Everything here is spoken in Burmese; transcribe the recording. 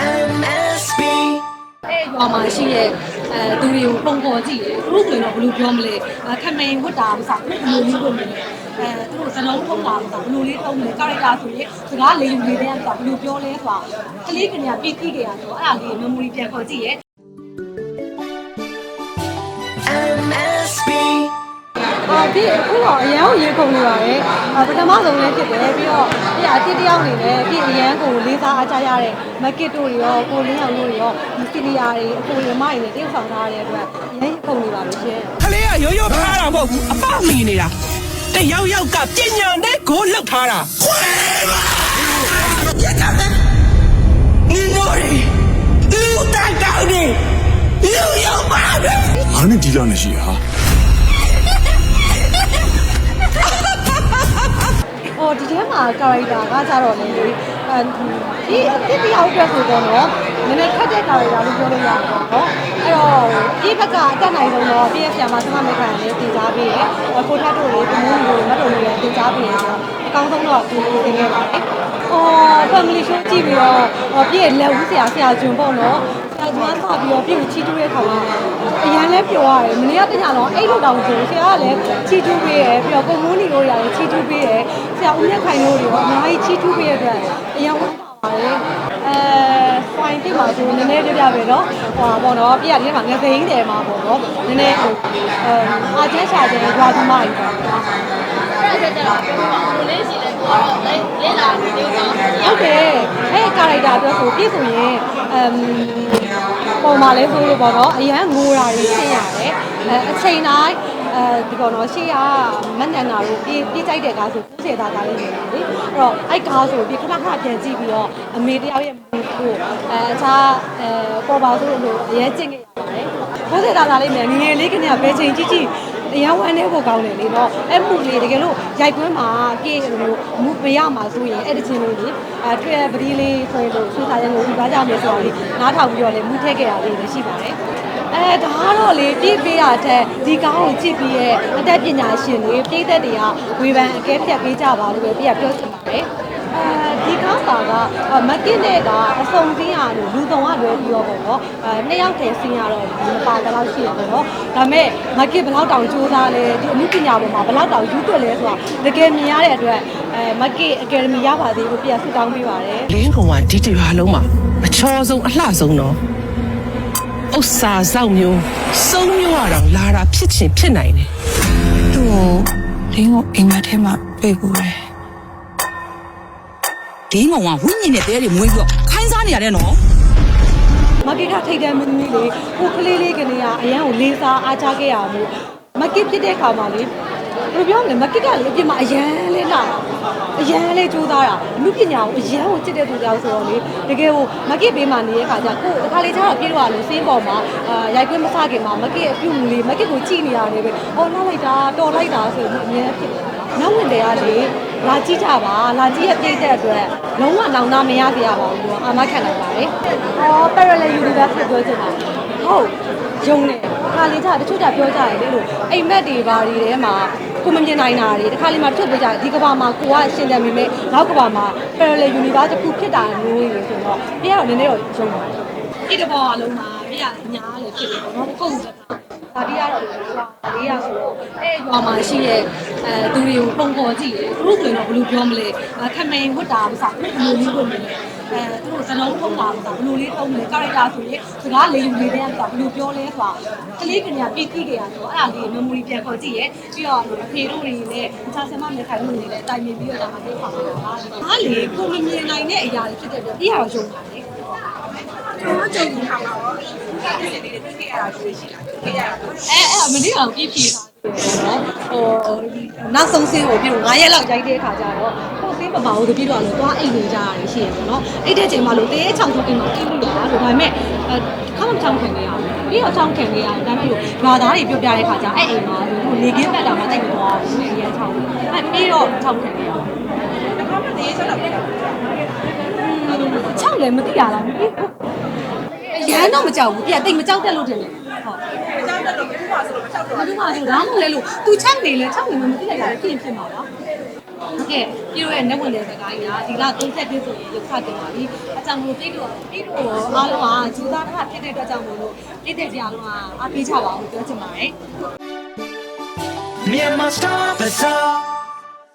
MSB အဲ့ရွာမှာရှိရဲ့အဲသူတွေကိုပုံပေါ်ကြည့်တယ်သူတို့ဆိုရင်တော့ဘယ်လိုပြောမလဲအဲခမိန်ဝတ်တာမစားဘူးဘယ်လိုလေးဝတ်မလဲအဲသူတို့စလုံးထုံးတာမစားဘယ်လိုလေးထုံးမလဲကာရက်တာဆိုရင်စကားလေးယူနေတဲ့ကဘယ်လိုပြောလဲဆိုတာကလေးကနေပြည့်တိကြရဆိုအဲ့ဒါလေး memory ပြန်ခေါ်ကြည့်ရဲ့ ဒီအခုတော့အရန်ကိုရေကုန်နေပါတယ်ပထမဆုံးလည်းဖြစ်တယ်ပြီးတော့ဒီအတိတ်တယောက်နေလည်းဒီအရန်ကိုလေးစားအားကြရတဲ့မက်ကစ်တို့ရောကိုလင်းအောင်တို့ရောဒီစီနီယာတွေအကိုရမတွေတရုတ်ဆောင်ထားရတဲ့အတွက်အရန်ကုန်နေပါလို့ရှင်ခလေးကရိုးရိုးဖားတာမဟုတ်ဘူးအပမီနေတာတယောက်ယောက်ကပညာနဲ့ကိုလှုပ်ထားတာခွဲပါရတာနင်းတို့လူတိုက်တောင်းနေလူရောက်ပါ့။အားနဲ့ဒီလောက်နေရှိဟာ ဟိုဒီထဲမှာ character ကကြတော့လေအဲဒီအစ်တယောက်အတွက်ဆိုတော့နော်နည်းနည်းခက်တဲ့ character လို့ပြောလို့ရတယ်ပေါ့နော်အဲ့တော့ဒီဘက်ကအတက်နိုင်ဆုံးတော့ပြည့်ဆရာမဆမမေခံလေးတင်စားပေးရကိုထတ်တို့လေးဒီမိုးလေးမတ်တို့လေးတင်စားပေးရဆိုတော့အကောင်းဆုံးတော့ဒီသင်ခဲ့ပါတယ်ဟော family show ကြည့်ပြီးတော့ဟောပြည့်လက်ဦးဆရာဆရာကျွန်းပေါ့နော်ဆရာကျွန်းစပြီးတော့ပြည့်ကိုချီးတူးတဲ့ခါမှာအရန်လဲပျော်ရတယ်မနေ့ကတညလုံးအဲ့လိုတောင်ကျဆရာကလည်းချီးတူးပေးရပြီးတော့ကိုမိုးနီတို့ရတယ်ချီးတူးပေးရ ဆရာဦးမြတ်ခိုင်တို့တွေရောအများကြီးချီးတူးပေးရတဲ့အတွက်အရန်ဝမ်းသာပါတယ်အဲဖိုင်ပြပါဆိုနည်းနည်းပြပြပဲတော့ဟောပေါ့နော်ပြရဒီမှာငသိန်းတယ်မှာပေါ့နော်နည်းနည်းဟိုအဲအာကျဲရှာကျဲကြွားသမားကြီးပေါ့အဲ့ဒါကြတော့ဘိုလေးရှိလဲကိုတော့လေလေးလာပြီးတော့ဟုတ်တယ်အဲ့ကာရိုက်တာအတွက်ဆိုပြည့်စုံရင်အမ်ပုံမှန်လေးဆိုလို့ပေါ့နော်အရန်ငိုတာတွေရှင်းရတယ်အဲအချိန်တိုင်း အဲဒီပေါ့နော်ရှေ့ကမက်နန်နာတို့ပြေးပြေးကြိုက်တဲ့ကားဆို90သားသားလေးနေတယ်လေအဲ့တော့အဲ့ကားဆိုပြေးခဏခဏပြန်ကြည့်ပြီးတော့အမေတယောက်ရဲ့မူကိုအဲအခြားအဲပေါ်ပါဆိုလို့အရင်ကျင့်ခဲ့ရပါတယ်90သားသားလေးနဲ့ငငယ်လေးကနေဘယ်ချိန်ကြည့်ကြည့်အရန်ဝမ်းနေဖို့ကောင်းတယ်လေနော်အဲ့မှုလေးတကယ်လို့ရိုက်ကွင်းမှာပြေးလို့မူမရမှာဆိုရင်အဲ့ဒီချင်းလေးလေအဲတွေ့ပတိလေးဆိုရင်လို့ဆူစာရန်ကိုဒီဘာကြောင့်လဲဆိုတော့လေနားထောင်ပြီးတော့လေမူထည့်ခဲ့ရလေးလည်းရှိပါတယ် အဲဒါကတော့လေပြည့်ပေးရတဲ့ဒီကားကိုကြည့်ပြီးရဲ့အသက်ပညာရှင်တွေပြည်သက်တွေကဝေဖန်အကဲဖြတ်ပေးကြပါလို့ပဲပြည့်ပြောချင်ပါတယ်အဲဒီကားပါကမကစ်နဲ့ကအစုံစင်းရလို့လူတုံကလွယ်ပြီးတော့ပေါ့နော်အဲနှစ်ယောက်တည်းစင်းရတော့မပါတဲ့လောက်ရှိရပေါ့နော်ဒါပေမဲ့မကစ်ဘယ်လောက်တောင်စူးစမ်းလဲဒီအမှုပညာပေါ်မှာဘယ်လောက်တောင်ယူသွက်လဲဆိုတာတကယ်မြင်ရတဲ့အတွက်အဲမကစ်အကယ်ဒမီရပါသေးလို့ပြည့်ဆုတောင်းပေးပါတယ်လင်းကောင်ကဒီတရွာလုံးမှာအချောဆုံးအလှဆုံးတော့ ဥစ္စာစောက်မျိုးစုံမျိုးရတော့လာတာဖြစ်ချင်ဖြစ်နိုင်တယ်သူ့ကိုလင်းကိုအိမ်မက်ထဲမှာတွေ့ဘူးတယ်ဒင်းကောင်ကဝိညာဉ်နဲ့တဲတွေမွေးပြီးတော့ခိုင်းစားနေရတယ်နော်မကစ်ကထိတ်တဲ့မင်းသမီးလေးကိုကလေးလေးကနေကအရန်ကိုလေးစားအားချခဲ့ရမှုမကစ်ဖြစ်တဲ့ခါမှာလေ ဘယ်လိုပြောမလဲမကစ်ကလေအပြင်မှာအရန်လေးလာအရန်လေးကြိုးစားတာအမှုပညာကိုအရန်ကိုချစ်တဲ့သူကြောင့်ဆိုတော့လေတကယ်ကိုမကစ်ဘေးမှာနေတဲ့ခါကျကိုအခါလေးကျတော့ပြေတော့လို့စင်းပေါ်မှာအာရိုက်ခွင့်မစခင်မှာမကစ်အပြုတ်လေးမကစ်ကိုကြည့်နေရတယ်ပဲအော်နောက်လိုက်တာတော်လိုက်တာဆိုပြီးအများဖြစ်တယ်နောက်ဝင်တယ်ကလေလာကြည့်ကြပါလာကြည့်ရပြည့်တဲ့အတွက်လုံးဝနောင်နာမရစေရပါဘူးလို့အာမခံလိုက်ပါတယ်။အော် parallel universe ကိုပြောချင်တာ။ဟုတ်ယုံနေခါလေးကြတချို့ကြပြောကြတယ်လေလို့အိမ်မက်တွေဘာတွေထဲမှာ ကိုမမြင်နိုင်တာတွေတခါလေးမှထုတ်ပြကြတယ်ဒီကဘာမှာကိုကရှင်တယ်မိမဲနောက်ကဘာမှာ parallel universe တစ်ခုဖြစ်တာမျိုးတွေဆိုတော့ပြရတော့နည်းနည်းတော့ယုံပါတယ်။ဒီတစ်ဘောအလုံးမှာပြရအများလည်းဖြစ်တယ်ပေါ့နော်။ကုန်စက်ဒါပြရတော့လေရွာလေးရဆိုတော့အဲ့ရွာမှာရှိရဲ့အဲသူတွေကိုပုံပေါ်ကြည့်တယ်သူတို့ဆိုရင်တော့ဘယ်လိုပြောမလဲခမိန်ဝတ်တာမစားဘူးဘယ်လိုလေးဝတ်မလဲအဲသူတို့စလုံးထုံးတာမစားဘယ်လိုလေးထုံးမလဲကာရက်တာဆိုရင်စကားလေးယူနေတဲ့ကဘယ်လိုပြောလဲဆိုတာကလေးကနေပြည့်တိကြရဆိုအဲ့ဒါလေး memory ပြန်ခေါ်ကြည့်ရဲ့ပြီးတော့အဖေတို့တွေနဲ့အခြားဆမနဲ့ခိုင်တို့တွေလည်းတိုင်မြင်ပြီးတော့ဒါမှပြောပါမှာပါဒါလေကိုမမြင်နိုင်တဲ့အရာတွေဖြစ်တဲ့အတွက်ပြရတော့ယုံပါလေအဲအဲ့မနေ့ကပြည့်ပြည့်ထားတယ် နော်ဟိုနောက်ဆုံးဆင်းကိုပြီးတော့9ရက်လောက်ရိုက်တဲ့အခါကျတော့ဟိုဆင်းမပါဘူးတပြည့်တော့လို့သွားအိတ်နေကြရတယ်ရှိရယ်နော်အိတ်တဲ့ချိန်မှာလို့တေးချောင်းထုတ်အိမ်မှာအိတ်လို့ရတာဒါပေမဲ့အဲခါမှချောင်းခံနေရအောင်ပြီးတော့ချောင်းခံနေရအောင်ဒါပေမဲ့လို့ရွာသားတွေပြောပြတဲ့အခါကျအဲ့အိမ်မှာဟိုလေကင်းပတ်တာမှတိတ်မသွားဘူးအရင်ချောင်းအဲပြီးတော့ချောင်းခံနေရအောင်ချောင်းလည်းမသိရလားမသိဘူးရမ်းတော့မကြောက်ဘူးပြတိတ်မကြောက်တတ်လို့ထင်တယ်ဟုတ်မကြောက်တတ်လို့ ဘယ်သူမှဆိုလို့မကြောက်တော့ဘူးဘယ်သူမှဆိုဒါမှမဟုတ်လေလို့ तू ချက်နေလဲချက်နေမှမသိလိုက်တာဖြစ်ရင်ဖြစ်မှာပါဟုတ်ကဲ့ပြီးတော့နေဝင်တဲ့စကားကြီးကဒီလ30ပြည့်ဆိုရင်ရုပ်ခတင်ပါပြီအကြောင်းမလို့ပြီးတော့ပြီးတော့အားလုံးကဂျူသားတစ်ခါဖြစ်တဲ့အတွက်ကြောင့်မို့လို့ပြည်တဲ့ကြအားလုံးကအားပေးကြပါအောင်ပြောချင်ပါတယ် Myanmar Star Bazaar